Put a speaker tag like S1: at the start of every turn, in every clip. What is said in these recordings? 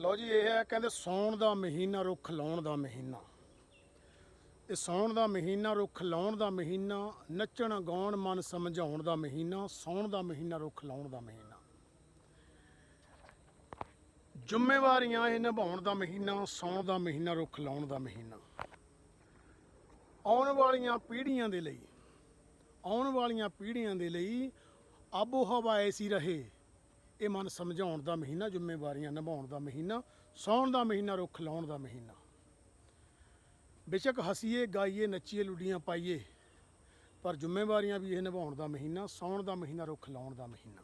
S1: ਲਓ ਜੀ, ਇਹ ਹੈ ਕਹਿੰਦੇ ਸੌਣ ਦਾ ਮਹੀਨਾ, ਰੁੱਖ ਲਾਉਣ ਦਾ ਮਹੀਨਾ। ਇਹ ਸੌਣ ਦਾ ਮਹੀਨਾ, ਰੁੱਖ ਲਾਉਣ ਦਾ ਮਹੀਨਾ, ਨੱਚਣ, ਗਾਉਣ, ਮਨ ਸਮਝਾਉਣ ਦਾ ਮਹੀਨਾ, ਸੌਣ ਦਾ ਮਹੀਨਾ, ਰੁੱਖ ਲਾਉਣ ਦਾ ਮਹੀਨਾ। ਜ਼ਿੰਮੇਵਾਰੀਆਂ ਇਹ ਨਿਭਾਉਣ ਦਾ ਮਹੀਨਾ, ਸੌਣ ਦਾ ਮਹੀਨਾ, ਰੁੱਖ ਲਾਉਣ ਦਾ ਮਹੀਨਾ। ਆਉਣ ਵਾਲੀਆਂ ਪੀੜ੍ਹੀਆਂ ਦੇ ਲਈ, ਆਉਣ ਵਾਲੀਆਂ ਪੀੜ੍ਹੀਆਂ ਦੇ ਲਈ ਆਬੋ ਹਵਾ ਐਸੀ ਰਹੇ। ਇਹ ਮਨ ਸਮਝਾਉਣ ਦਾ ਮਹੀਨਾ, ਜ਼ਿੰਮੇਵਾਰੀਆਂ ਨਿਭਾਉਣ ਦਾ ਮਹੀਨਾ, ਸੌਣ ਦਾ ਮਹੀਨਾ, ਰੁੱਖ ਲਾਉਣ ਦਾ ਮਹੀਨਾ। ਬੇਸ਼ੱਕ ਹਸੀਏ, ਗਾਈਏ, ਨੱਚੀਏ, ਲੁੱਡੀਆਂ ਪਾਈਏ, ਪਰ ਜ਼ਿੰਮੇਵਾਰੀਆਂ ਵੀ ਇਹ ਨਿਭਾਉਣ ਦਾ ਮਹੀਨਾ, ਸੌਣ ਦਾ ਮਹੀਨਾ, ਰੁੱਖ ਲਾਉਣ ਦਾ ਮਹੀਨਾ।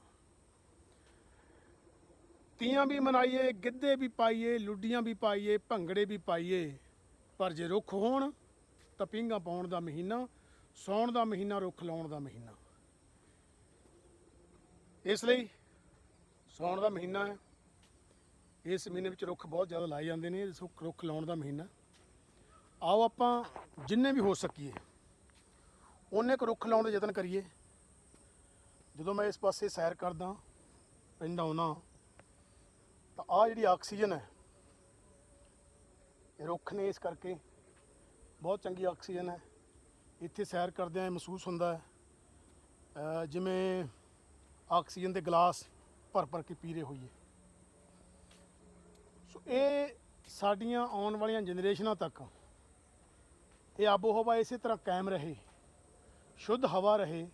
S1: ਤੀਆਂ ਵੀ ਮਨਾਈਏ, ਗਿੱਧੇ ਵੀ ਪਾਈਏ, ਲੁੱਡੀਆਂ ਵੀ ਪਾਈਏ, ਭੰਗੜੇ ਵੀ ਪਾਈਏ, ਪਰ ਜੇ ਰੁੱਖ ਹੋਣ ਤਾਂ ਪੀਂਘਾਂ ਪਾਉਣ ਦਾ ਮਹੀਨਾ, ਸੌਣ ਦਾ ਮਹੀਨਾ, ਰੁੱਖ ਲਾਉਣ ਦਾ ਮਹੀਨਾ। ਇਸ ਲਈ ਸੌਣ ਦਾ ਮਹੀਨਾ ਹੈ। ਇਸ ਮਹੀਨੇ ਵਿੱਚ ਰੁੱਖ ਬਹੁਤ ਜ਼ਿਆਦਾ ਲਾਏ ਜਾਂਦੇ ਨੇ ਸੋ ਰੁੱਖ ਲਾਉਣ ਦਾ ਮਹੀਨਾ। ਆਓ ਆਪਾਂ ਜਿੰਨੇ ਵੀ ਹੋ ਸਕੀਏ, ਉਹਨੇ ਕੁ ਰੁੱਖ ਲਾਉਣ ਦਾ ਯਤਨ ਕਰੀਏ। ਜਦੋਂ ਮੈਂ ਇਸ ਪਾਸੇ ਸੈਰ ਕਰਦਾ, ਪਿੰਡ ਆਉਣਾ, ਤਾਂ ਆ ਜਿਹੜੀ ਆਕਸੀਜਨ ਹੈ, ਇਹ ਰੁੱਖ ਨੇ ਇਸ ਕਰਕੇ ਬਹੁਤ ਚੰਗੀ ਆਕਸੀਜਨ ਹੈ। ਇੱਥੇ ਸੈਰ ਕਰਦਿਆਂ ਇਹ ਮਹਿਸੂਸ ਹੁੰਦਾ ਹੈ। ਜਿਵੇਂ ਆਕਸੀਜਨ ਦੇ ਗਲਾਸ ਭਰ ਭਰ ਕੇ ਪੀ ਰਹੇ ਹੋਈਏ। ਸੋ ਇਹ ਸਾਡੀਆਂ ਆਉਣ ਵਾਲੀਆਂ ਜਨਰੇਸ਼ਨਾਂ ਤੱਕ ਇਹ ਆਬੋ ਹਵਾ ਇਸੇ ਤਰ੍ਹਾਂ ਕਾਇਮ ਰਹੇ, ਸ਼ੁੱਧ ਹਵਾ ਰਹੇ,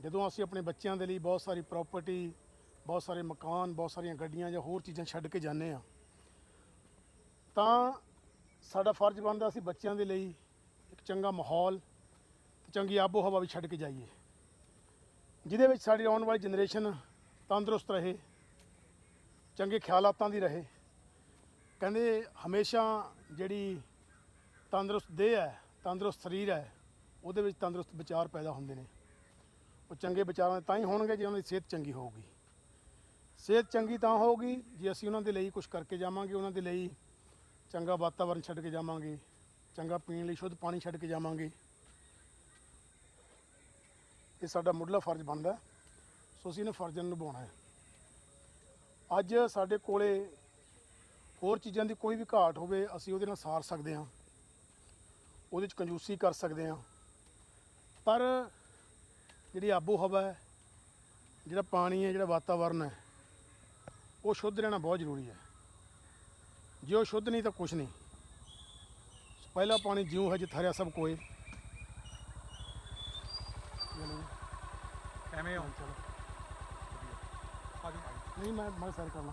S1: ਜਦੋਂ ਅਸੀਂ ਆਪਣੇ ਬੱਚਿਆਂ ਦੇ ਲਈ ਬਹੁਤ ਸਾਰੀ ਪ੍ਰਾਪਰਟੀ ਬਹੁਤ ਸਾਰੇ ਮਕਾਨ, ਬਹੁਤ ਸਾਰੀਆਂ ਗੱਡੀਆਂ ਜਾਂ ਹੋਰ ਚੀਜ਼ਾਂ ਛੱਡ ਕੇ ਜਾਂਦੇ ਆ ਤਾਂ ਸਾਡਾ ਫਰਜ਼ ਬਣਦਾ ਅਸੀਂ ਬੱਚਿਆਂ ਦੇ ਲਈ ਇੱਕ ਚੰਗਾ ਮਾਹੌਲ ਤੇ ਚੰਗੀ ਆਬੋ ਹਵਾ ਵੀ ਛੱਡ ਕੇ ਜਾਈਏ, ਜਿਹਦੇ ਵਿੱਚ ਸਾਡੀ ਆਉਣ ਵਾਲੀ ਜਨਰੇਸ਼ਨ ਤੰਦਰੁਸਤ ਰਹੇ, ਚੰਗੇ ਖਿਆਲਾਤਾਂ ਦੀ ਰਹੇ। ਕਹਿੰਦੇ ਹਮੇਸ਼ਾ ਜਿਹੜੀ ਤੰਦਰੁਸਤ ਦੇਹ ਹੈ, ਤੰਦਰੁਸਤ ਸਰੀਰ ਹੈ, ਉਹਦੇ ਵਿੱਚ ਤੰਦਰੁਸਤ ਵਿਚਾਰ ਪੈਦਾ ਹੁੰਦੇ ਨੇ। ਉਹ ਚੰਗੇ ਵਿਚਾਰਾਂ ਤਾਂ ਹੀ ਹੋਣਗੇ ਜੇ ਉਹਨਾਂ ਦੀ ਸਿਹਤ ਚੰਗੀ ਹੋਊਗੀ। ਸਿਹਤ ਚੰਗੀ ਤਾਂ ਹੋਊਗੀ ਜੇ ਅਸੀਂ ਉਹਨਾਂ ਦੇ ਲਈ ਕੁਝ ਕਰਕੇ ਜਾਵਾਂਗੇ, ਉਹਨਾਂ ਦੇ ਲਈ ਚੰਗਾ ਵਾਤਾਵਰਣ ਛੱਡ ਕੇ ਜਾਵਾਂਗੇ, ਚੰਗਾ ਪੀਣ ਲਈ ਸ਼ੁੱਧ ਪਾਣੀ ਛੱਡ ਕੇ ਜਾਵਾਂਗੇ। ਇਹ ਸਾਡਾ ਮੁੱਢਲਾ ਫਰਜ਼ ਬਣਦਾ। ਸੋ ਅਸੀਂ ਇਹਨਾਂ ਫਰਜ਼ਾਂ ਨੂੰ ਨਿਭਾਉਣਾ ਹੈ। ਅੱਜ ਸਾਡੇ ਕੋਲੇ ਹੋਰ ਚੀਜ਼ਾਂ ਦੀ ਕੋਈ ਵੀ ਘਾਟ ਹੋਵੇ, ਅਸੀਂ ਉਹਦੇ ਨਾਲ ਸਾਰ ਸਕਦੇ ਹਾਂ। ਉਹਦੇ ਚ ਕੰਜੂਸੀ ਕਰ ਸਕਦੇ ਹਾਂ। ਪਰ ਜਿਹੜੀ ਆਬੋ ਹਵਾ ਹੈ, ਜਿਹੜਾ ਪਾਣੀ ਹੈ, ਜਿਹੜਾ ਵਾਤਾਵਰਨ ਹੈ, ਉਹ ਸ਼ੁੱਧ ਰਹਿਣਾ ਬਹੁਤ ਜ਼ਰੂਰੀ ਹੈ। ਜੇ ਉਹ ਸ਼ੁੱਧ ਨਹੀਂ ਤਾਂ ਕੁਝ ਨਹੀਂ। ਪਹਿਲਾ ਪਾਣੀ ਜਿਉਂ ਹੈ ਜਿਤ ਹਰਿਆ ਸਭ ਕੋਏ।
S2: ਐਵੇਂ ਹੋ?
S1: ਚਲੋ ਨਹੀਂ, ਮੈਂ ਮੈਂ ਸੈਰ ਕਰਨਾ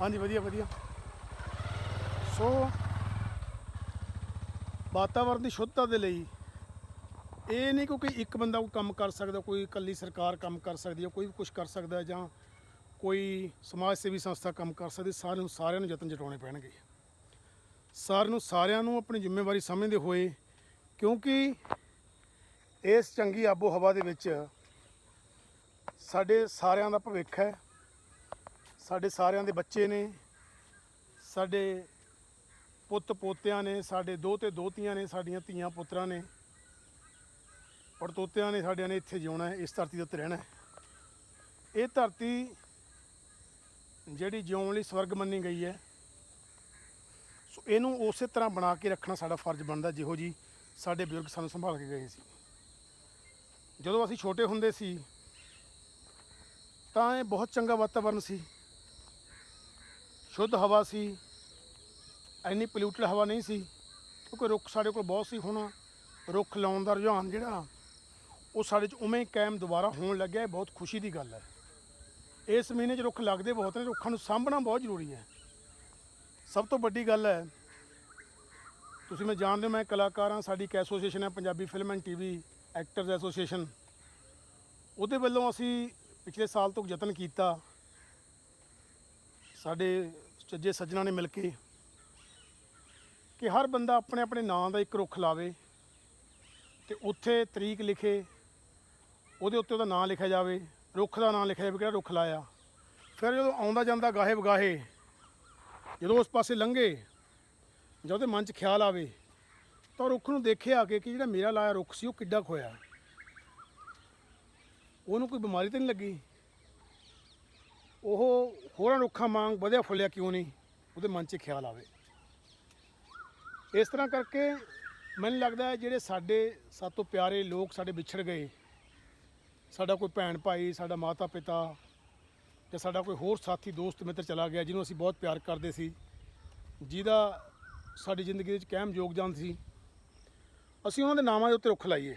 S1: ਹਾਂਜੀ, ਵਧੀਆ ਵਧੀਆ। ਸੋ, ਵਾਤਾਵਰਨ ਦੀ ਸ਼ੁੱਧਤਾ ਦੇ ਲਈ ਇਹ ਨਹੀਂ ਕਿ ਕੋਈ ਇੱਕ ਬੰਦਾ ਕੋਈ ਕੰਮ ਕਰ ਸਕਦਾ, ਕੋਈ ਇਕੱਲੀ ਸਰਕਾਰ ਕੰਮ ਕਰ ਸਕਦੀ ਹੈ, ਕੋਈ ਵੀ ਕੁਝ ਕਰ ਸਕਦਾ ਜਾਂ ਕੋਈ ਸਮਾਜ ਸੇਵੀ ਸੰਸਥਾ ਕੰਮ ਕਰ ਸਕਦੀ, ਸਾਰਿਆਂ ਨੂੰ ਸਾਰਿਆਂ ਨੂੰ ਯਤਨ ਜਟਾਉਣੇ ਪੈਣਗੇ। ਸਾਰਿਆਂ ਨੂੰ ਸਾਰਿਆਂ ਨੂੰ ਆਪਣੀ ਜ਼ਿੰਮੇਵਾਰੀ ਸਮਝਦੇ ਹੋਏ ਕਿਉਂਕਿ ਇਸ ਚੰਗੀ ਆਬੋ ਹਵਾ ਦੇ ਵਿੱਚ ਸਾਡੇ ਸਾਰਿਆਂ ਦਾ ਭਵਿੱਖ ਹੈ। ਸਾਡੇ ਸਾਰਿਆਂ ਦੇ ਬੱਚੇ ਨੇ, ਸਾਡੇ ਪੁੱਤ ਪੋਤਿਆਂ ਨੇ, ਸਾਡੇ ਦੋਤੇ ਦੋਤੀਆਂ ਨੇ, ਸਾਡੀਆਂ ਧੀਆਂ ਪੁੱਤਰਾਂ ਨੇ ਪੜਤੋਤਿਆਂ ਨੇ ਸਾਡਿਆਂ ਨੇ ਇੱਥੇ ਜਿਉਣਾ ਹੈ, ਇਸ ਧਰਤੀ ਦੇ ਉੱਤੇ ਰਹਿਣਾ ਹੈ। ਇਹ ਧਰਤੀ ਜਿਹੜੀ ਜਿਉਣ ਲਈ ਸਵਰਗ ਮੰਨੀ ਗਈ ਹੈ, ਸੋ ਇਹਨੂੰ ਉਸੇ ਤਰ੍ਹਾਂ ਬਣਾ ਕੇ ਰੱਖਣਾ ਸਾਡਾ ਫਰਜ਼ ਬਣਦਾ, ਜਿਹੋ ਜੀ ਸਾਡੇ ਬਜ਼ੁਰਗ ਸਾਨੂੰ ਸੰਭਾਲ ਕੇ ਗਏ ਸੀ। ਜਦੋਂ ਅਸੀਂ ਛੋਟੇ ਹੁੰਦੇ ਸੀ ਤਾਂ ਇਹ ਬਹੁਤ ਚੰਗਾ ਵਾਤਾਵਰਨ ਸੀ। ਸ਼ੁੱਧ ਹਵਾ ਸੀ। ਐਨੀ ਪੋਲਿਊਟਡ ਹਵਾ ਨਹੀਂ ਸੀ। ਕਿਉਂਕਿ ਰੁੱਖ ਸਾਡੇ ਕੋਲ ਬਹੁਤ ਸੀ ਹੁਣ। ਰੁੱਖ ਲਾਉਣ ਦਾ ਰੁਝਾਨ ਜਿਹੜਾ, ਉਹ ਸਾਡੇ 'ਚ ਉਵੇਂ ਹੀ ਕਾਇਮ ਦੁਬਾਰਾ ਹੋਣ ਲੱਗਿਆ, ਇਹ ਬਹੁਤ ਖੁਸ਼ੀ ਦੀ ਗੱਲ ਹੈ। ਇਸ ਮਹੀਨੇ 'ਚ ਰੁੱਖ ਲੱਗਦੇ ਬਹੁਤ ਨੇ, ਰੁੱਖਾਂ ਨੂੰ ਸਾਂਭਣਾ ਬਹੁਤ ਜ਼ਰੂਰੀ ਹੈ। ਸਭ ਤੋਂ ਵੱਡੀ ਗੱਲ ਹੈ, ਤੁਸੀਂ ਮੈਂ ਜਾਣਦੇ ਹੋ, ਮੈਂ ਕਲਾਕਾਰ ਹਾਂ, ਸਾਡੀ ਇੱਕ ਐਸੋਸੀਏਸ਼ਨ ਹੈ, Punjabi film and TV actors association ਉਹਦੇ ਵੱਲੋਂ ਅਸੀਂ ਪਿਛਲੇ ਸਾਲ ਤੋਂ ਯਤਨ ਕੀਤਾ। ਸਾਡੇ ਸੱਜੇ ਸੱਜਣਾ ਨੇ ਮਿਲ ਕੇ ਕਿ ਹਰ ਬੰਦਾ ਆਪਣੇ ਆਪਣੇ ਨਾਂ ਦਾ ਇੱਕ ਰੁੱਖ ਲਾਵੇ ਤੇ ਉੱਥੇ ਤਰੀਕ ਲਿਖੇ, ਉਹਦੇ ਉੱਤੇ ਉਹਦਾ ਨਾਂ ਲਿਖਿਆ ਜਾਵੇ, ਰੁੱਖ ਦਾ ਨਾਂ ਲਿਖਿਆ ਜਾਵੇ ਕਿਹੜਾ ਰੁੱਖ ਲਾਇਆ। ਫਿਰ ਜਦੋਂ ਆਉਂਦਾ ਜਾਂਦਾ ਗਾਹੇ ਵਗਾਹੇ, ਜਦੋਂ ਉਸ ਪਾਸੇ ਲੰਘੇ, ਜਾਂ ਉਹਦੇ ਮਨ 'ਚ ਖਿਆਲ ਆਵੇ, ਤਾਂ ਉਹ ਰੁੱਖ ਨੂੰ ਦੇਖਿਆ ਆ ਕੇ ਕਿ ਜਿਹੜਾ ਮੇਰਾ ਲਾਇਆ ਰੁੱਖ ਸੀ, ਉਹ ਕਿੱਡਾ ਖੋਇਆ। ਉਹਨੂੰ ਕੋਈ ਬਿਮਾਰੀ ਤਾਂ ਨਹੀਂ ਲੱਗੀ? ਉਹ ਹੋਰਾਂ ਰੁੱਖਾਂ ਵਾਂਗ ਵਧਿਆ ਫੁੱਲਿਆ ਕਿਉਂ ਨਹੀਂ? ਉਹਦੇ ਮਨ 'ਚ ਖਿਆਲ ਆਵੇ। ਇਸ ਤਰ੍ਹਾਂ ਕਰਕੇ ਮੈਨੂੰ ਲੱਗਦਾ ਹੈ ਜਿਹੜੇ ਸਾਡੇ ਸਭ ਤੋਂ ਪਿਆਰੇ ਲੋਕ ਸਾਡੇ ਵਿਛੜ ਗਏ, ਸਾਡਾ ਕੋਈ ਭੈਣ ਭਾਈ, ਸਾਡਾ ਮਾਤਾ ਪਿਤਾ ਜਾਂ ਸਾਡਾ ਕੋਈ ਹੋਰ ਸਾਥੀ, ਦੋਸਤ, ਮਿੱਤਰ ਚਲਾ ਗਿਆ ਜਿਹਨੂੰ ਅਸੀਂ ਬਹੁਤ ਪਿਆਰ ਕਰਦੇ ਸੀ, ਜਿਹਦਾ ਸਾਡੀ ਜ਼ਿੰਦਗੀ ਵਿੱਚ ਕਾਇਮ ਯੋਗਦਾਨ ਸੀ, ਅਸੀਂ ਉਹਨਾਂ ਦੇ ਨਾਮਾਂ ਦੇ ਉੱਤੇ ਰੁੱਖ ਲਾਈਏ।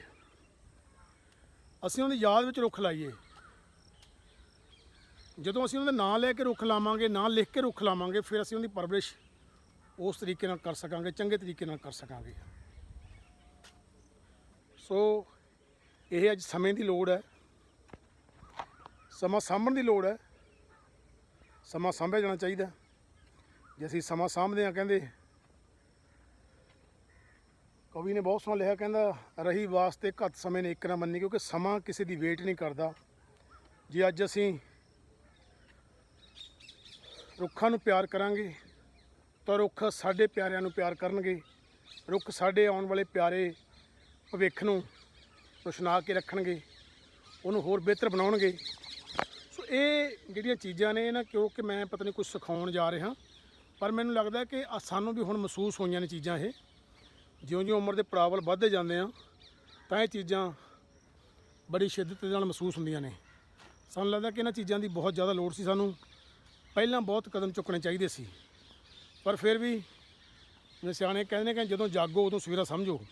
S1: ਅਸੀਂ ਉਹਨਾਂ ਦੀ ਯਾਦ ਵਿੱਚ ਰੁੱਖ ਲਾਈਏ। ਜਦੋਂ ਅਸੀਂ ਉਹਨਾਂ ਦਾ ਨਾਂ ਲੈ ਕੇ ਰੁੱਖ ਲਾਵਾਂਗੇ, ਨਾਂ ਲਿਖ ਕੇ ਰੁੱਖ ਲਾਵਾਂਗੇ, ਫਿਰ ਅਸੀਂ ਉਹਦੀ ਪਰਵਰਿਸ਼ ਉਸ ਤਰੀਕੇ ਨਾਲ ਕਰ ਸਕਾਂਗੇ, ਚੰਗੇ ਤਰੀਕੇ ਨਾਲ ਕਰ ਸਕਾਂਗੇ। ਸੋ, ਇਹ ਅੱਜ ਸਮੇਂ ਦੀ ਲੋੜ ਹੈ। ਸਮਾਂ ਸਾਂਭਣ ਦੀ ਲੋੜ ਹੈ। ਸਮਾਂ ਸਾਂਭਿਆ ਜਾਣਾ ਚਾਹੀਦਾ। ਜੇ ਅਸੀਂ ਸਮਾਂ ਸਾਂਭਦੇ ਹਾਂ, ਕਹਿੰਦੇ ਕਵੀ ਨੇ ਬਹੁਤ ਸੋਹਣਾ ਲਿਖਿਆ, ਕਹਿੰਦਾ, ਰਹੀ ਵਾਸਤੇ ਘੱਟ ਸਮੇਂ ਨੇ ਇੱਕ ਨਾ ਮੰਨੀ, ਕਿਉਂਕਿ ਸਮਾਂ ਕਿਸੇ ਦੀ ਵੇਟ ਨਹੀਂ ਕਰਦਾ। ਜੇ ਅੱਜ ਅਸੀਂ ਰੁੱਖਾਂ ਨੂੰ ਪਿਆਰ ਕਰਾਂਗੇ, ਤਾਂ ਰੁੱਖ ਸਾਡੇ ਪਿਆਰਿਆਂ ਨੂੰ ਪਿਆਰ ਕਰਨਗੇ। ਰੁੱਖ ਸਾਡੇ ਆਉਣ ਵਾਲੇ ਪਿਆਰੇ ਭਵਿੱਖ ਨੂੰ ਰੋਸ਼ਨਾ ਕੇ ਰੱਖਣਗੇ, ਉਹਨੂੰ ਹੋਰ ਬਿਹਤਰ ਬਣਾਉਣਗੇ। ਸੋ ਇਹ ਜਿਹੜੀਆਂ ਚੀਜ਼ਾਂ ਨੇ ਨਾ, ਕਿਉਂਕਿ ਮੈਂ ਪਤਾ ਨਹੀਂ ਕੁਝ ਸਿਖਾਉਣ ਜਾ ਰਿਹਾ, ਪਰ ਮੈਨੂੰ ਲੱਗਦਾ ਕਿ ਸਾਨੂੰ ਵੀ ਹੁਣ ਮਹਿਸੂਸ ਹੋਈਆਂ ਨੇ ਚੀਜ਼ਾਂ ਇਹ। ਜਿਉਂ-ਜਿਉਂ ਉਮਰ ਦੇ ਪੜਾਵਲ ਵੱਧਦੇ ਜਾਂਦੇ ਆ, ਤਾਂ ਇਹ ਚੀਜ਼ਾਂ ਬੜੀ ਸ਼ਿੱਦਤ ਦੇ ਨਾਲ ਮਹਿਸੂਸ ਹੁੰਦੀਆਂ ਨੇ। ਸਾਨੂੰ ਲੱਗਦਾ ਕਿ ਇਹਨਾਂ ਚੀਜ਼ਾਂ ਦੀ ਬਹੁਤ ਜ਼ਿਆਦਾ ਲੋੜ ਸੀ ਸਾਨੂੰ। ਪਹਿਲਾਂ ਬਹੁਤ ਕਦਮ ਚੁੱਕਣੇ ਚਾਹੀਦੇ ਸੀ। ਪਰ ਫਿਰ ਵੀ ਜਿਵੇਂ ਸਿਆਣੇ ਕਹਿੰਦੇ ਨੇ ਕਿ ਜਦੋਂ ਜਾਗੋ, ਉਦੋਂ ਸਵੇਰਾ ਸਮਝੋ।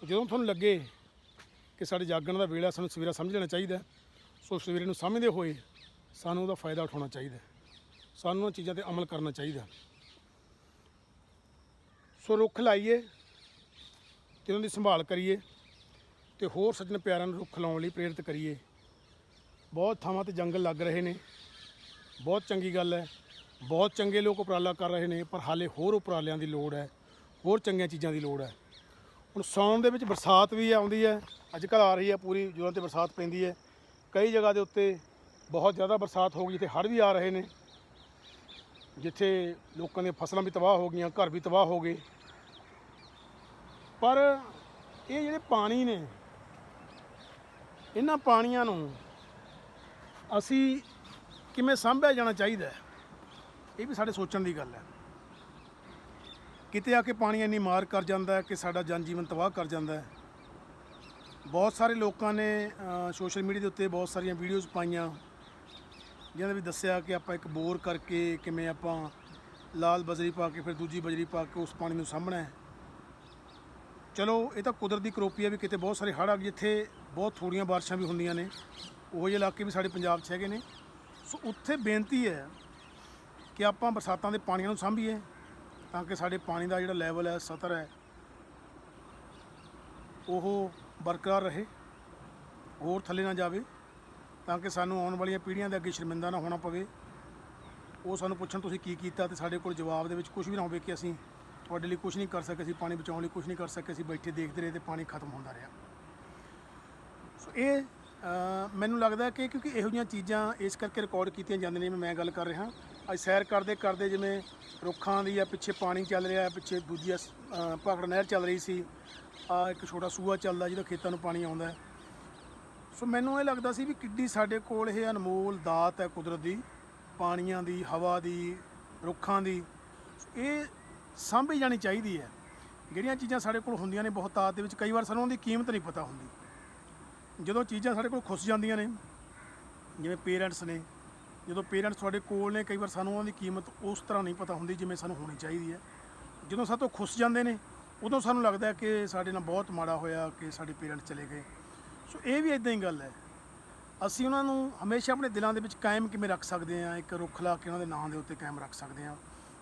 S1: ਸੋ ਜਦੋਂ ਤੁਹਾਨੂੰ ਲੱਗੇ ਕਿ ਸਾਡੇ ਜਾਗਣ ਦਾ ਵੇਲਾ ਸਾਨੂੰ ਸਵੇਰਾ ਸਮਝ ਲੈਣਾ ਚਾਹੀਦਾ ਸੋ ਸਵੇਰੇ ਨੂੰ ਸਮਝਦੇ ਹੋਏ ਸਾਨੂੰ ਉਹਦਾ ਫਾਇਦਾ ਉਠਾਉਣਾ ਚਾਹੀਦਾ ਸਾਨੂੰ ਉਹਨਾਂ ਚੀਜ਼ਾਂ ਤੇ ਅਮਲ ਕਰਨਾ ਚਾਹੀਦਾ ਸੋ ਰੁੱਖ ਲਾਈਏ ਤੇ ਉਹਨਾਂ ਦੀ ਸੰਭਾਲ ਕਰੀਏ ਤੇ ਹੋਰ ਸੱਜਣ ਪਿਆਰਿਆਂ ਨੂੰ ਰੁੱਖ ਲਾਉਣ ਲਈ ਪ੍ਰੇਰਿਤ ਕਰੀਏ। ਬਹੁਤ ਥਾਵਾਂ ਤੇ ਜੰਗਲ ਲੱਗ ਰਹੇ ਨੇ। ਬਹੁਤ ਚੰਗੀ ਗੱਲ ਹੈ। ਬਹੁਤ ਚੰਗੇ ਲੋਕ ਉਪਰਾਲਾ ਕਰ ਰਹੇ ਨੇ, ਪਰ ਹਾਲੇ ਹੋਰ ਉਪਰਾਲਿਆਂ ਦੀ ਲੋੜ ਹੈ। ਹੋਰ ਚੰਗੀਆਂ ਚੀਜ਼ਾਂ ਦੀ ਲੋੜ ਹੈ। ਹੁਣ ਸਾਉਣ ਦੇ ਵਿੱਚ ਬਰਸਾਤ ਵੀ ਆਉਂਦੀ ਹੈ। ਅੱਜ ਕੱਲ੍ਹ ਆ ਰਹੀ ਹੈ ਪੂਰੀ ਜ਼ੋਰਾਂ ਤੇ ਬਰਸਾਤ ਪੈਂਦੀ ਹੈ। ਕਈ ਜਗ੍ਹਾ ਦੇ ਉੱਤੇ ਬਹੁਤ ਜ਼ਿਆਦਾ ਬਰਸਾਤ ਹੋ ਗਈ, ਜਿੱਥੇ ਹੜ੍ਹ ਵੀ ਆ ਰਹੇ ਨੇ। ਜਿੱਥੇ ਲੋਕਾਂ ਦੀਆਂ ਫਸਲਾਂ ਵੀ ਤਬਾਹ ਹੋ ਗਈਆਂ, ਘਰ ਵੀ ਤਬਾਹ ਹੋ ਗਏ। ਪਰ ਇਹ ਜਿਹੜੇ ਪਾਣੀ ਨੇ, ਇਹਨਾਂ ਪਾਣੀਆਂ ਨੂੰ ਅਸੀਂ ਕਿਵੇਂ ਸਾਂਭਿਆ ਜਾਣਾ ਚਾਹੀਦਾ ਇਹ ਵੀ ਸਾਡੇ ਸੋਚਣ ਦੀ ਗੱਲ ਹੈ। ਕਿਤੇ ਆ ਕੇ ਪਾਣੀ ਇੰਨੀ ਮਾਰ ਕਰ ਜਾਂਦਾ ਹੈ ਕਿ ਸਾਡਾ ਜਨ ਜੀਵਨ ਤਬਾਹ ਕਰ ਜਾਂਦਾ ਹੈ। ਬਹੁਤ ਸਾਰੇ ਲੋਕਾਂ ਨੇ ਸੋਸ਼ਲ ਮੀਡੀਆ ਦੇ ਉੱਤੇ ਬਹੁਤ ਸਾਰੀਆਂ ਵੀਡੀਓਜ਼ ਪਾਈਆਂ। ਜਿਹਨਾਂ ਵੀ ਦੱਸਿਆ ਕਿ ਆਪਾਂ ਇੱਕ ਬੋਰ ਕਰਕੇ ਕਿਵੇਂ ਆਪਾਂ ਲਾਲ ਬਜਰੀ ਪਾ ਕੇ ਫਿਰ ਦੂਜੀ ਬਜਰੀ ਪਾ ਕੇ ਉਸ ਪਾਣੀ ਨੂੰ ਸਾਂਭਣਾ ਚਲੋ, ਇਹ ਤਾਂ ਕੁਦਰਤ ਦੀ ਕਰੋਪੀ ਹੈ ਵੀ ਕਿਤੇ ਬਹੁਤ ਸਾਰੇ ਹੜ੍ਹ ਆ ਜਿੱਥੇ ਬਹੁਤ ਥੋੜੀਆਂ ਬਾਰਿਸ਼ਾਂ ਵੀ ਹੁੰਦੀਆਂ ਨੇ। ਉਹ ਜਿਹੇ ਇਲਾਕੇ ਵੀ ਸਾਡੇ ਪੰਜਾਬ 'ਚ ਹੈਗੇ ਨੇ। ਸੋ ਉੱਥੇ ਬੇਨਤੀ ਹੈ ਕਿ ਆਪਾਂ ਬਰਸਾਤਾਂ ਦੇ ਪਾਣੀਆਂ ਨੂੰ ਸਾਂਭੀਏ, ਤਾਂ ਕਿ ਸਾਡੇ ਪਾਣੀ ਦਾ ਜਿਹੜਾ ਲੈਵਲ ਹੈ, ਸਤਰ ਹੈ, ਉਹ ਬਰਕਰਾਰ ਰਹੇ, ਹੋਰ ਥੱਲੇ ਨਾ ਜਾਵੇ। ਤਾਂ ਕਿ ਸਾਨੂੰ ਆਉਣ ਵਾਲੀਆਂ ਪੀੜ੍ਹੀਆਂ ਦੇ ਅੱਗੇ ਸ਼ਰਮਿੰਦਾ ਨਾ ਹੋਣਾ ਪਵੇ। ਉਹ ਸਾਨੂੰ ਪੁੱਛਣ ਤੁਸੀਂ ਕੀ ਕੀਤਾ ਤੇ ਸਾਡੇ ਕੋਲ ਜਵਾਬ ਦੇ ਵਿੱਚ ਕੁਝ ਵੀ ਨਾ ਹੋਵੇ ਕਿ ਅਸੀਂ ਤੁਹਾਡੇ ਲਈ ਕੁਝ ਨਹੀਂ ਕਰ ਸਕੇ, ਅਸੀਂ ਪਾਣੀ ਬਚਾਉਣ ਲਈ ਕੁਝ ਨਹੀਂ ਕਰ ਸਕੇ, ਅਸੀਂ ਬੈਠੇ ਦੇਖਦੇ ਰਹੇ ਤੇ ਪਾਣੀ ਖਤਮ ਹੁੰਦਾ ਰਿਹਾ। ਸੋ ਇਹ ਮੈਨੂੰ ਲੱਗਦਾ ਕਿ ਕਿਉਂਕਿ ਇਹੋ ਜਿਹੀਆਂ ਚੀਜ਼ਾਂ ਇਸ ਕਰਕੇ ਰਿਕਾਰਡ ਕੀਤੀਆਂ ਜਾਂਦੀਆਂ ਨੇ ਮੈਂ ਗੱਲ ਕਰ ਰਿਹਾ। ਅੱਜ ਸੈਰ ਕਰਦੇ ਕਰਦੇ ਜਿਵੇਂ ਰੁੱਖਾਂ ਦੀ ਆ ਪਿੱਛੇ ਪਾਣੀ ਚੱਲ ਰਿਹਾ, ਪਿੱਛੇ ਦੂਜੀ ਆ ਭਾਖੜਾ ਨਹਿਰ ਚੱਲ ਰਹੀ ਸੀ। ਆ ਇੱਕ ਛੋਟਾ ਸੂਆ ਚੱਲਦਾ ਜਿਹਦਾ ਖੇਤਾਂ ਨੂੰ ਪਾਣੀ ਆਉਂਦਾ। ਸੋ ਮੈਨੂੰ ਇਹ ਲੱਗਦਾ ਸੀ ਵੀ ਕਿੱਡੀ ਸਾਡੇ ਕੋਲ ਇਹ ਅਨਮੋਲ ਦਾਤ ਹੈ ਕੁਦਰਤ ਦੀ, ਪਾਣੀਆਂ ਦੀ, ਹਵਾ ਦੀ, ਰੁੱਖਾਂ ਦੀ। ਇਹ ਸਾਂਭੀ ਜਾਣੀ ਚਾਹੀਦੀ ਹੈ। ਜਿਹੜੀਆਂ ਚੀਜ਼ਾਂ ਸਾਡੇ ਕੋਲ ਹੁੰਦੀਆਂ ਨੇ ਬਹੁਤ ਤਾਤ ਦੇ ਵਿੱਚ, ਕਈ ਵਾਰ ਸਾਨੂੰ ਉਹਦੀ ਕੀਮਤ ਨਹੀਂ ਪਤਾ ਹੁੰਦੀ। ਜਦੋਂ ਚੀਜ਼ਾਂ ਸਾਡੇ ਕੋਲ ਖੁੱਸ ਜਾਂਦੀਆਂ ਨੇ, ਜਿਵੇਂ ਪੇਰੈਂਟਸ ਨੇ, ਜਦੋਂ ਪੇਰੈਂਟਸ ਤੁਹਾਡੇ ਕੋਲ ਨੇ, ਕਈ ਵਾਰ ਸਾਨੂੰ ਉਹਨਾਂ ਦੀ ਕੀਮਤ ਉਸ ਤਰ੍ਹਾਂ ਨਹੀਂ ਪਤਾ ਹੁੰਦੀ ਜਿਵੇਂ ਸਾਨੂੰ ਹੋਣੀ ਚਾਹੀਦੀ ਹੈ। ਜਦੋਂ ਸਾਡੇ ਤੋਂ ਖੁੱਸ ਜਾਂਦੇ ਨੇ, ਉਦੋਂ ਸਾਨੂੰ ਲੱਗਦਾ ਕਿ ਸਾਡੇ ਨਾਲ ਬਹੁਤ ਮਾੜਾ ਹੋਇਆ, ਕਿ ਸਾਡੇ ਪੇਰੈਂਟਸ ਚਲੇ ਗਏ। ਸੋ ਇਹ ਵੀ ਇਦਾਂ ਹੀ ਗੱਲ ਹੈ। ਅਸੀਂ ਉਹਨਾਂ ਨੂੰ ਹਮੇਸ਼ਾ ਆਪਣੇ ਦਿਲਾਂ ਦੇ ਵਿੱਚ ਕਾਇਮ ਕਿਵੇਂ ਰੱਖ ਸਕਦੇ ਹਾਂ, ਇੱਕ ਰੁੱਖ ਲਾ ਕੇ ਉਹਨਾਂ ਦੇ ਨਾਂ ਦੇ ਉੱਤੇ ਕਾਇਮ ਰੱਖ ਸਕਦੇ ਹਾਂ,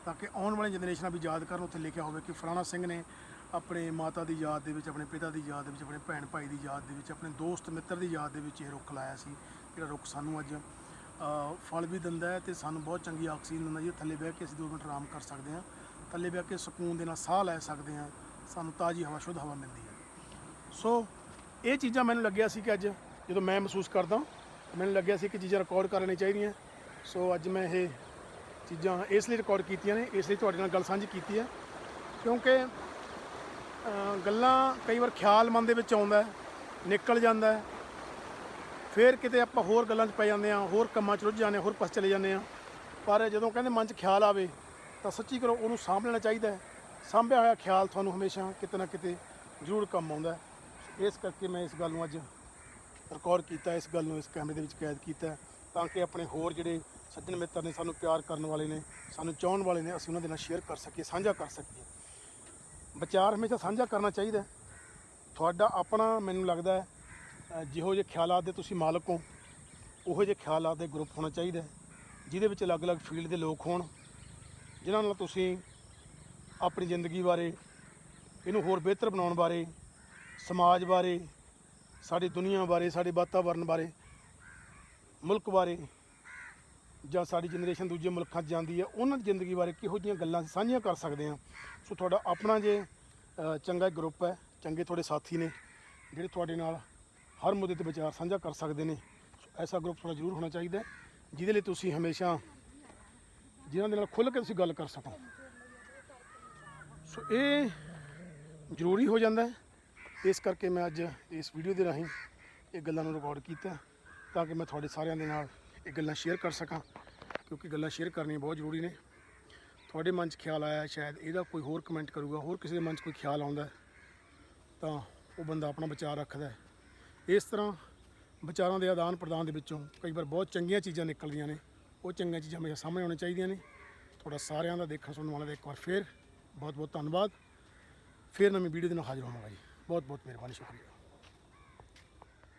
S1: ਤਾਂ ਕਿ ਆਉਣ ਵਾਲੀ ਜਨਰੇਸ਼ਨਾਂ ਵੀ ਯਾਦ ਕਰਨ, ਉੱਥੇ ਲਿਖਿਆ ਹੋਵੇ ਕਿ ਫਲਾਣਾ ਸਿੰਘ ਨੇ ਆਪਣੇ ਮਾਤਾ ਦੀ ਯਾਦ ਦੇ ਵਿੱਚ, ਆਪਣੇ ਪਿਤਾ ਦੀ ਯਾਦ ਦੇ ਵਿੱਚ, ਆਪਣੇ ਭੈਣ ਭਾਈ ਦੀ ਯਾਦ ਦੇ ਵਿੱਚ, ਆਪਣੇ ਦੋਸਤ ਮਿੱਤਰ ਦੀ ਯਾਦ ਦੇ ਵਿੱਚ ਇਹ ਰੁੱਖ ਲਾਇਆ ਸੀ। ਜਿਹੜਾ ਰੁੱਖ ਸਾਨੂੰ ਅੱਜ ਫਲ ਵੀ ਦਿੰਦਾ ਹੈ ਤੇ ਸਾਨੂੰ ਬਹੁਤ ਚੰਗੀ ਆਕਸੀਜਨ ਦਿੰਦਾ ਜੀ, ਥੱਲੇ ਬਹਿ ਕੇ ਅਸੀਂ 2 ਮਿੰਟ ਆਰਾਮ ਕਰ ਸਕਦੇ ਹਾਂ। ਥੱਲੇ ਬਹਿ ਕੇ ਸਕੂਨ ਦੇ ਨਾਲ ਸਾਹ ਲੈ ਸਕਦੇ ਹਾਂ। ਸਾਨੂੰ ਤਾਜ਼ੀ ਹਵਾ, ਸ਼ੁੱਧ ਹਵਾ ਮਿਲਦੀ ਹੈ। ਸੋ ਇਹ ਚੀਜ਼ਾਂ ਮੈਨੂੰ ਲੱਗਿਆ ਸੀ ਕਿ ਅੱਜ ਜਦੋਂ ਮੈਂ ਮਹਿਸੂਸ ਕਰਦਾ, ਮੈਨੂੰ ਲੱਗਿਆ ਸੀ ਕਿ ਚੀਜ਼ਾਂ ਰਿਕਾਰਡ ਕਰ ਲੈਣੀਆਂ ਚਾਹੀਦੀਆਂ। ਸੋ ਅੱਜ ਮੈਂ ਇਹ ਚੀਜ਼ਾਂ ਇਸ ਲਈ ਰਿਕਾਰਡ ਕੀਤੀਆਂ ਨੇ, ਇਸ ਲਈ ਤੁਹਾਡੇ ਨਾਲ ਗੱਲ ਸਾਂਝੀ ਕੀਤੀ ਹੈ। ਕਿਉਂਕਿ ਗੱਲਾਂ ਕਈ ਵਾਰ ਖਿਆਲ ਮਨ ਦੇ ਵਿੱਚ ਆਉਂਦਾ ਨਿਕਲ ਜਾਂਦਾ ਹੈ। ਫਿਰ ਕਿਤੇ ਆਪਾਂ ਹੋਰ ਗੱਲਾਂ 'ਚ ਪੈ ਜਾਂਦੇ ਹਾਂ, ਹੋਰ ਕੰਮਾਂ 'ਚ ਰੁੱਝ ਜਾਂਦੇ ਹਾਂ, ਹੋਰ ਪਾਸੇ ਚਲੇ ਜਾਂਦੇ ਹਾਂ। ਪਰ ਜਦੋਂ ਕਹਿੰਦੇ ਮਨ 'ਚ ਖਿਆਲ ਆਵੇ, ਤਾਂ ਸੱਚੀ ਕਰੋ ਉਹਨੂੰ ਸਾਂਭ ਲੈਣਾ ਚਾਹੀਦਾ ਹੈ। ਸਾਂਭਿਆ ਹੋਇਆ ਖਿਆਲ ਤੁਹਾਨੂੰ ਹਮੇਸ਼ਾ ਕਿਤੇ ਨਾ ਕਿਤੇ ਜ਼ਰੂਰ ਕੰਮ ਆਉਂਦਾ ਹੈ। ਇਸ ਕਰਕੇ ਮੈਂ ਇਸ ਗੱਲ ਨੂੰ ਅੱਜ ਰਿਕਾਰਡ ਕੀਤਾ, ਇਸ ਗੱਲ ਨੂੰ ਇਸ ਕੈਮਰੇ ਦੇ ਵਿੱਚ ਕੈਦ ਕੀਤਾ ਤਾਂ ਕਿ ਆਪਣੇ ਹੋਰ ਜਿਹੜੇ ਸੱਜਣ ਮਿੱਤਰ ਨੇ ਸਾਨੂੰ ਪਿਆਰ ਕਰਨ ਵਾਲੇ ਨੇ, ਸਾਨੂੰ ਚਾਹਣ ਵਾਲੇ ਨੇ, ਅਸੀਂ ਉਹਨਾਂ ਦੇ ਨਾਲ ਸ਼ੇਅਰ ਕਰ ਸਕੀਏ, ਸਾਂਝਾ ਕਰ ਸਕੀਏ। ਵਿਚਾਰ ਹਮੇਸ਼ਾ ਸਾਂਝਾ ਕਰਨਾ ਚਾਹੀਦਾ ਤੁਹਾਡਾ ਆਪਣਾ ਮੈਨੂੰ ਲੱਗਦਾ ਹੈ ਜਿਹੋ ਜਿਹੇ ਖਿਆਲਾਤ ਦੇ ਤੁਸੀਂ ਮਾਲਕ ਹੋ, ਉਹੋ ਜਿਹੇ ਖਿਆਲਾਤ ਦੇ ਗਰੁੱਪ ਹੋਣਾ ਚਾਹੀਦਾ ਜਿਹਦੇ ਵਿੱਚ ਅਲੱਗ-ਅਲੱਗ ਫੀਲਡ ਦੇ ਲੋਕ ਹੋਣ, ਜਿਨ੍ਹਾਂ ਨਾਲ ਤੁਸੀਂ ਆਪਣੀ ਜ਼ਿੰਦਗੀ ਬਾਰੇ, ਇਹਨੂੰ ਹੋਰ ਬਿਹਤਰ ਬਣਾਉਣ ਬਾਰੇ ਸਮਾਜ ਬਾਰੇ ਸਾਡੀ ਦੁਨੀਆ ਬਾਰੇ ਸਾਡੇ ਵਾਤਾਵਰਣ ਬਾਰੇ ਮੁਲਕ ਬਾਰੇ ਜਾਂ ਸਾਡੀ ਜਨਰੇਸ਼ਨ ਦੂਜੇ ਮੁਲਕਾਂ 'ਚ ਜਾਂਦੀ ਹੈ ਉਹਨਾਂ ਦੀ ਜ਼ਿੰਦਗੀ ਬਾਰੇ ਕਿਹੋ ਜਿਹੀਆਂ ਗੱਲਾਂ ਸਾਂਝੀਆਂ ਕਰ ਸਕਦੇ ਹਾਂ। ਸੋ ਤੁਹਾਡਾ ਆਪਣਾ ਜੇ ਅ, ਚੰਗਾ ਗਰੁੱਪ ਹੈ ਚੰਗੇ ਤੁਹਾਡੇ ਸਾਥੀ ਨੇ ਜਿਹੜੇ ਤੁਹਾਡੇ ਨਾਲ ਹਰ ਮੁੱਦੇ ਤੇ ਵਿਚਾਰ ਸਾਂਝਾ ਕਰ ਸਕਦੇ ਨੇ ਸੋ ਐਸਾ ਗਰੁੱਪ ਤੁਹਾਡਾ ਜ਼ਰੂਰ ਹੋਣਾ ਚਾਹੀਦਾ ਜਿਹਦੇ ਲਈ ਤੁਸੀਂ ਹਮੇਸ਼ਾ ਜਿਨ੍ਹਾਂ ਦੇ ਨਾਲ ਖੁੱਲ੍ਹ ਕੇ ਤੁਸੀਂ ਗੱਲ ਕਰ ਸਕੋ। ਸੋ ਇਹ ਜ਼ਰੂਰੀ ਹੋ ਜਾਂਦਾ ਹੈ ਇਸ ਕਰਕੇ ਮੈਂ ਅੱਜ ਇਸ ਵੀਡੀਓ ਦੇ ਰਾਹੀਂ ਇਹ ਗੱਲਾਂ ਨੂੰ ਰਿਕਾਰਡ ਕੀਤਾ ਤਾਂ ਕਿ ਮੈਂ ਤੁਹਾਡੇ ਸਾਰਿਆਂ ਦੇ ਨਾਲ ਇਹ ਗੱਲਾਂ ਸ਼ੇਅਰ ਕਰ ਸਕਾਂ, ਕਿਉਂਕਿ ਗੱਲਾਂ ਸ਼ੇਅਰ ਕਰਨੀਆਂ ਬਹੁਤ ਜ਼ਰੂਰੀ ਨੇ। ਤੁਹਾਡੇ ਮਨ 'ਚ ਖਿਆਲ ਆਇਆ ਸ਼ਾਇਦ ਇਹਦਾ ਕੋਈ ਹੋਰ ਕਮੈਂਟ ਕਰੂਗਾ, ਹੋਰ ਕਿਸੇ ਦੇ ਮਨ 'ਚ ਕੋਈ ਖਿਆਲ ਆਉਂਦਾ ਤਾਂ ਉਹ ਬੰਦਾ ਆਪਣਾ ਵਿਚਾਰ ਰੱਖਦਾ ਇਸ ਤਰ੍ਹਾਂ ਵਿਚਾਰਾਂ ਦੇ ਆਦਾਨ ਪ੍ਰਦਾਨ ਦੇ ਵਿੱਚੋਂ ਕਈ ਵਾਰ ਬਹੁਤ ਚੰਗੀਆਂ ਚੀਜ਼ਾਂ ਨਿਕਲਦੀਆਂ ਨੇ, ਉਹ ਚੰਗੀਆਂ ਚੀਜ਼ਾਂ ਹਮੇਸ਼ਾ ਸਾਹਮਣੇ ਆਉਣੀਆਂ ਚਾਹੀਦੀਆਂ ਨੇ। ਤੁਹਾਡਾ ਸਾਰਿਆਂ ਦਾ ਦੇਖਣ ਸੁਣਨ ਵਾਲਿਆਂ ਦਾ ਇੱਕ ਵਾਰ ਫੇਰ ਬਹੁਤ ਬਹੁਤ ਧੰਨਵਾਦ। ਫੇਰ ਨਵੀਂ ਵੀਡੀਓ ਦੇ ਨਾਲ ਹਾਜ਼ਰ ਹੋਵਾਂਗਾ ਜੀ। ਬਹੁਤ ਬਹੁਤ ਮਿਹਰਬਾਨੀ ਸ਼ੁਕਰੀਆ